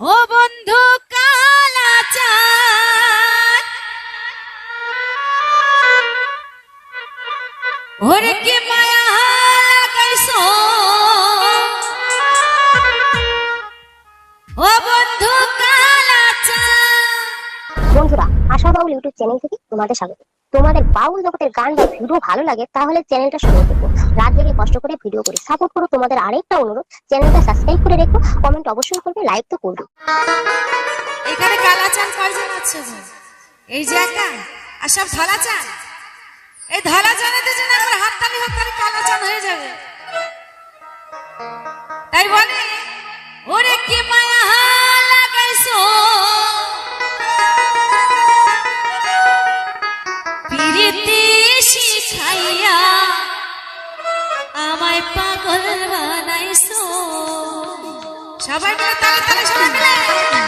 ও বন্ধু কালাচাঁদ। ওরে কি মায়া ও বন্ধু বন্ধুরা, আশা বাউল ইউটিউব চ্যানেল থেকে তোমাদের স্বাগত। তোমাদের বাউল জগতের গান বা ভিডিও ভালো লাগে, তাহলে চ্যানেলটা শুরু দেখো রাত জেগে কষ্ট করে ভিডিও করি। সাপোর্ট করো তোমাদের আরেকটা অনুরোধ, চ্যানেলটা সাবস্ক্রাইব করে রেখো কমেন্ট অবশ্যই করবে লাইক তো করবে। এখানে কালাচাঁদ কয়জন আছে এই যে একা? আর সব ধলাচাঁদ এই ধলাচাঁদের জন্য আমার হাততালি হাততালি কালাচাঁদ হয়ে যাবে। তাই বলে, ওরে কি মায়া লাগাইছো সবাই তালে তালে সবাই মিলে।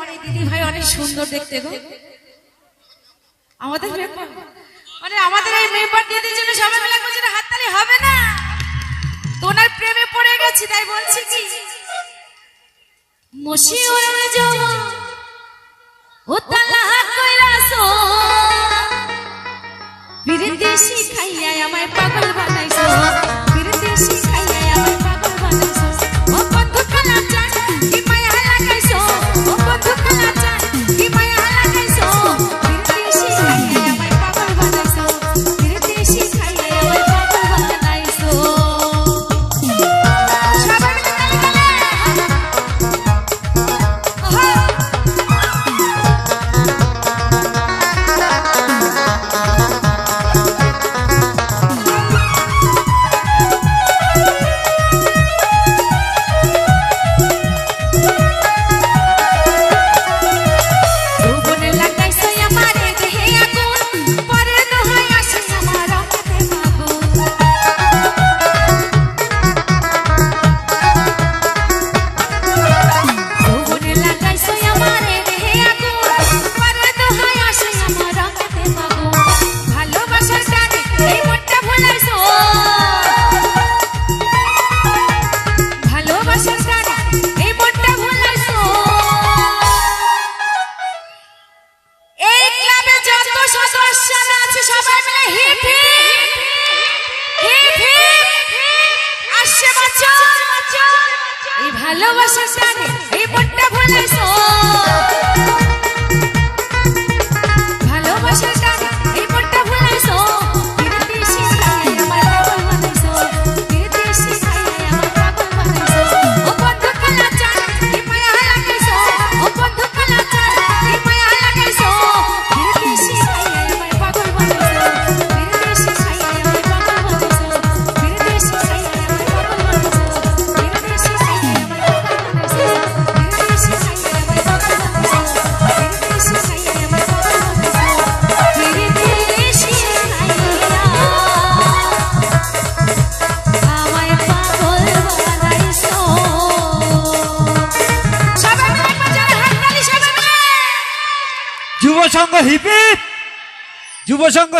আমার এই দিদি ভাই অনেক সুন্দর দেখতে গো। আমাদের মানে আমাদের এই মেম্বার দিদির জন্য সবাই মিলে বলছে হাততালি হবে না। তোনার প্রেমে পড়ে গেছি, তাই বলছি কি? মশিউরে যৌবন উতলা কইরাছো বিরদেশি খাইয়া আমায় পাগল বানাইছো। বিরদেশি ভালোবাসা জানে এই বট্টা ভোলাই সো যুব সংঘ হিপিপ যুব সংঘ